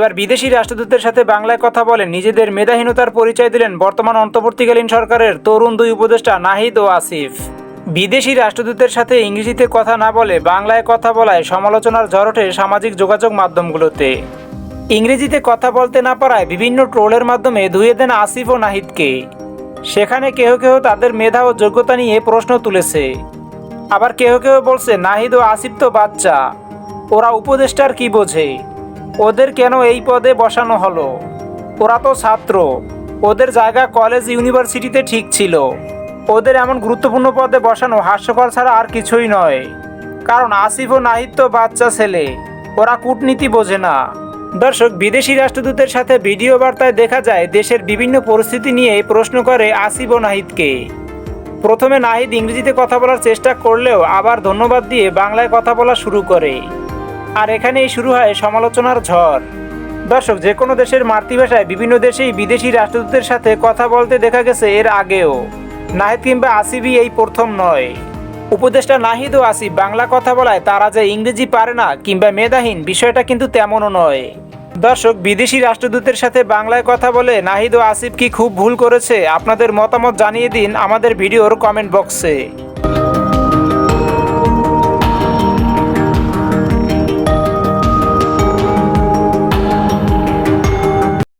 এবার বিদেশি রাষ্ট্রদূতের সাথে বাংলায় কথা বলে নিজেদের মেধাহীনতার পরিচয় দিলেন বর্তমান অন্তর্বর্তীকালীন সরকারের তরুণ দুই উপদেষ্টা নাহিদ ও আসিফ। বিদেশি রাষ্ট্রদূতের সাথে ইংরেজিতে কথা না বলে বাংলায় কথা বলায় সমালোচনার ওঠে সামাজিক যোগাযোগ মাধ্যমগুলোতে। ইংরেজিতে কথা বলতে না পারায় বিভিন্ন ট্রোলের মাধ্যমে ধুয়ে দেন আসিফ ও নাহিদকে। সেখানে কেহ কেহ তাদের মেধা ও যোগ্যতা নিয়ে প্রশ্ন তুলেছে। আবার কেহ কেহ বলছে, নাহিদ ও আসিফ তো বাচ্চা। ওরা উপদেষ্টার কি বোঝে? ওদের কেন এই পদে বসানো হলো? ওরা তো ছাত্র। ওদের জায়গা কলেজ, ইউনিভার্সিটিতে ঠিক ছিল। ওদের এমন গুরুত্বপূর্ণ পদে বসানো হাস্যকর ছাড়া আর কিছুই নয়। কারণ আসিফ ও নাহিদ তো বাচ্চা ছেলে। ওরা কূটনীতি বোঝে না। দর্শক, বিদেশি রাষ্ট্রদূতের সাথে ভিডিও বার্তায় দেখা যায়, দেশের বিভিন্ন পরিস্থিতি নিয়ে প্রশ্ন করে আসিফ ও নাহিদকে। প্রথমে নাহিদ ইংরেজিতে কথা বলার চেষ্টা করলেও আবার ধন্যবাদ দিয়ে বাংলায় কথা বলা শুরু করে। আর এখানেই শুরু হয় সমালোচনার ঝড়। দর্শক, যে কোনো দেশের মাতৃভাষায় বিভিন্ন দেশেই বিদেশি রাষ্ট্রদূতের সাথে কথা বলতে দেখা গেছে এর আগেও। নাহিদ কিংবা আসিফই এই প্রথম নয়। উপদেষ্টা নাহিদ ও আসিফ বাংলা কথা বলায় তারা যে ইংরেজি পারে না কিংবা মেধাহীন, বিষয়টা কিন্তু তেমনও নয়। দর্শক, বিদেশি রাষ্ট্রদূতের সাথে বাংলায় কথা বলে নাহিদ ও আসিফ কি খুব ভুল করেছে, আপনাদের মতামত জানিয়ে দিন আমাদের ভিডিওর কমেন্ট বক্সে।